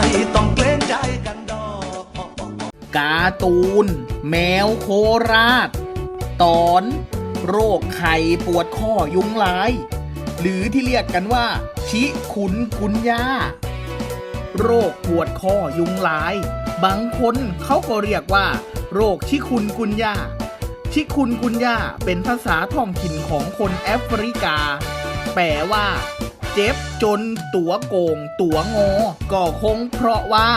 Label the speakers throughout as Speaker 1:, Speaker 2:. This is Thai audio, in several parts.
Speaker 1: ไม่ต้องเก
Speaker 2: รงใจกันดอก
Speaker 1: การ์ตูน แมวโคราช ตอน โรคไข่ปวดข้อยุงลาย หรือที่เรียกกันว่า ชิขุนกุนยาโรคปวดข้อยุงลาย บางคนเขาก็เรียกว่า โรคชิคุนกุนยาชิคุนกุนยาเป็นภาษาท้องถิ่นของคนแอฟริกา แปลว่า เจ็บจนตัวโกง ตัวงอ ก็คงเพราะว่า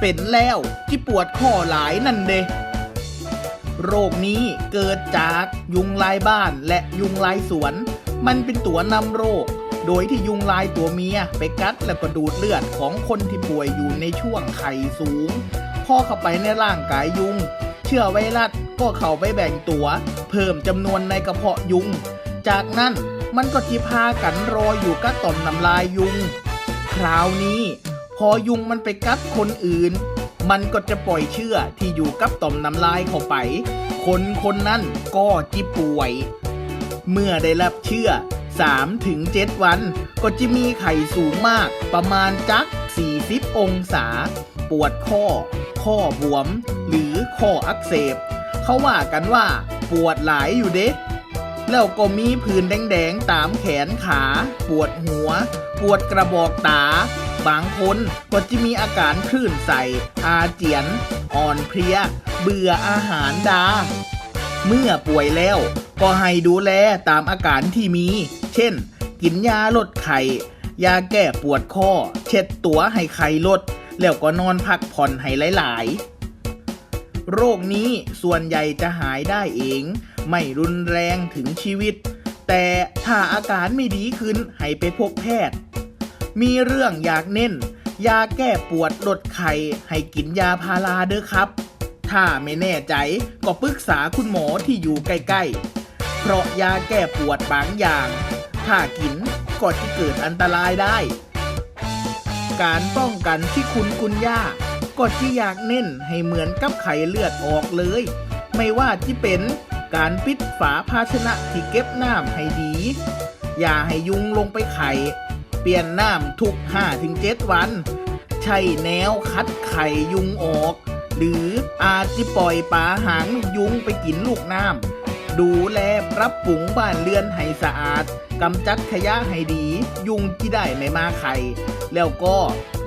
Speaker 1: เป็นแล้วที่ปวดข้อหลายนั่นเดโรคนี้เกิดจากยุงลายบ้านและยุงลายสวน มันเป็นตัวนำโรค โดยที่ยุงลายตัวเมียไปกัดแล้วก็ดูดเลือดของคนที่ป่วยอยู่ในช่วงไข่สูง พอเข้าไปในร่างกายยุง เชื้อไวรัสก็เข้าไปแบ่งตัว เพิ่มจำนวนในกระเพาะยุง จากนั้น มันก็ที่พากันรออยู่กับต่อมน้ำลายยุง คราวนี้ พอยุงมันไปกัดคนอื่น มันก็จะปล่อยเชื้อที่อยู่กับต่อมน้ำลายเข้าไป คนคนนั้นก็จิป่วย เมื่อได้รับเชื้อ3ถึง7วัน ก็จะมีไข่สูงมากประมาณจัก 40 องศา ปวดข้อ ข้อบวม หรือข้ออักเสบ เขาว่ากันว่า ปวดหลายอยู่เด้ แล้วก็มีผื่นแดงๆตามแขนขา ปวดหัว ปวดกระบอกตา บางคนก็จะมีอาการคลื่นใสอาเจียน อ่อนเพลีย เบื่ออาหารดา เมื่อป่วยแล้ว ก็ให้ดูแลตามอาการที่มี เช่น กินยาลดไข้ยาแก้ปวดข้อ เช็ดตัวให้ไข้ลด แล้วก็นอนพักผ่อนให้หลาย ๆ โรคนี้ส่วนใหญ่จะหายได้เอง ไม่รุนแรงถึงชีวิต แต่ถ้าอาการไม่ดีขึ้นให้ไปพบแพทย์ มีเรื่องอยากเน้น ยาแก้ปวดลดไข้ให้กินยาพาราเด้อครับ ถ้าไม่แน่ใจก็ปรึกษาคุณหมอที่อยู่ใกล้ๆ เพราะยาแก้ปวดบางอย่าง ถ้ากินก็จะเกิดอันตรายได้ การป้องกันที่คุณกุญย่า ก็ที่อยากเน้นให้เหมือนกับไข่เลือดออกเลย ไม่ว่าที่เป็นการปิดฝาภาชนะที่เก็บน้ำให้ดี อย่าให้ยุงลงไปไข่ เปลี่ยนน้ำทุก 5-7 วัน ใช้แนวคัดไข่ยุงออก หรืออาจจะปล่อยปลาหางยุงไปกินลูกน้ำ ดูแลปรับปรุงบ้านเรือนให้สะอาดกำจัดขยะให้ดี ยุงที่ได้ไม่มาไข่แล้วก็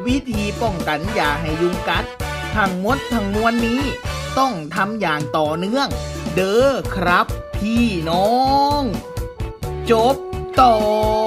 Speaker 1: วิธีป้องกันอย่าให้ยุงกัด ทั้งหมดทั้งมวลนี้ ต้องทำอย่างต่อเนื่อง เด้อครับพี่น้อง จบตอน